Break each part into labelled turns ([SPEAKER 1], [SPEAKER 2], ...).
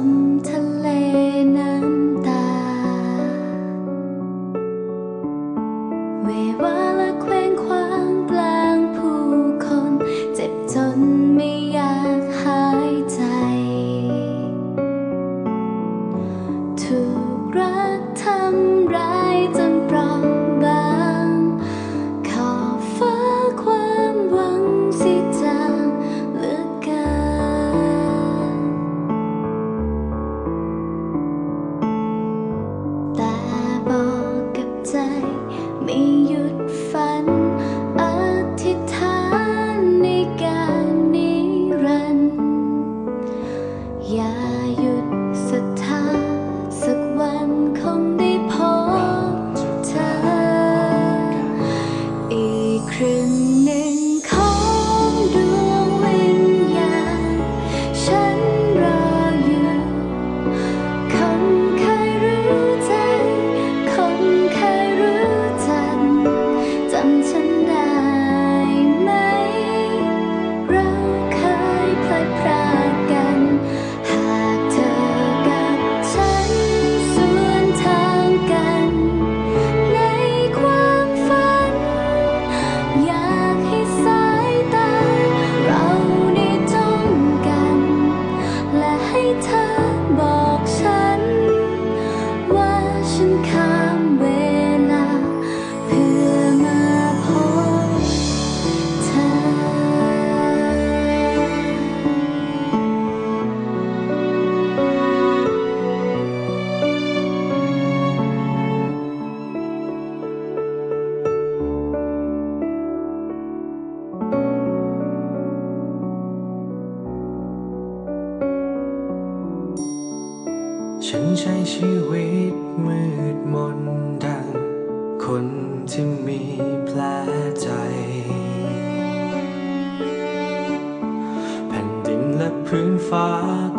[SPEAKER 1] Amen. บอกกับใจ ไม่หยุดฝัน อธิษฐานในการนิรันดร์ ฉันใช้
[SPEAKER 2] ชีวิตมืดมนดัง คนที่มีแผลใจ แผ่นดินและพื้นฟ้า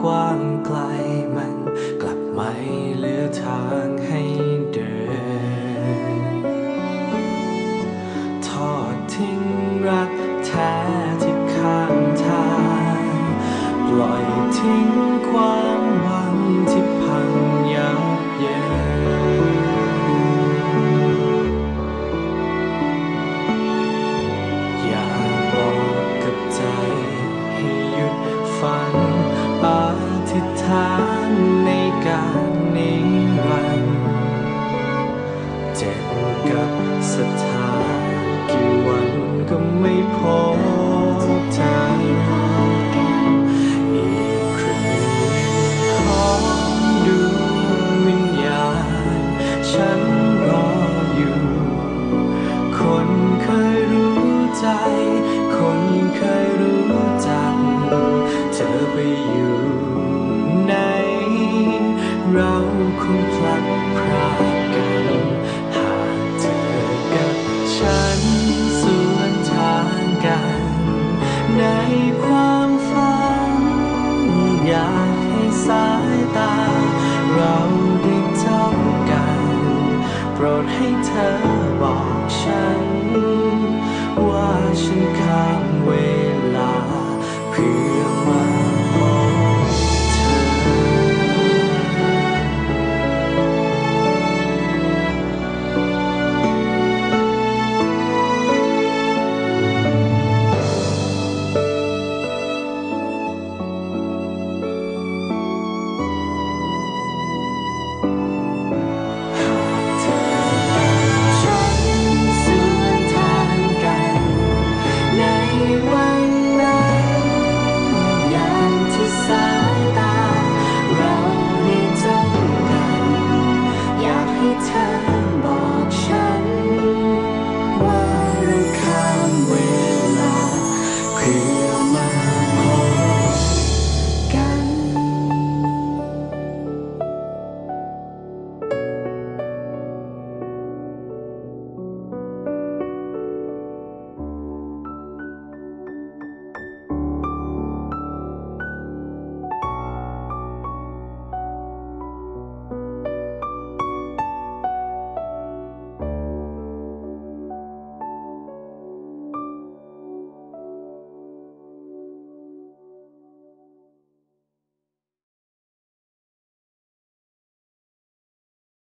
[SPEAKER 2] กว้างไกลมันกลับไม่เลื ล่อยทิ้งความหวังที่พังยับเยินอยากบอกกับใจให้หยุดฝันปาทิฐานในการนิรันดร์เจ็บกับสถาน คนเคยรู้จัก เธอไปอยู่ไหน เราคงพลัดพรากกัน หากเธอกับฉันสวนทางกัน ในความฝัน อยากให้สายตา เราได้เท่กัน โปรดให้เธอบอกฉัน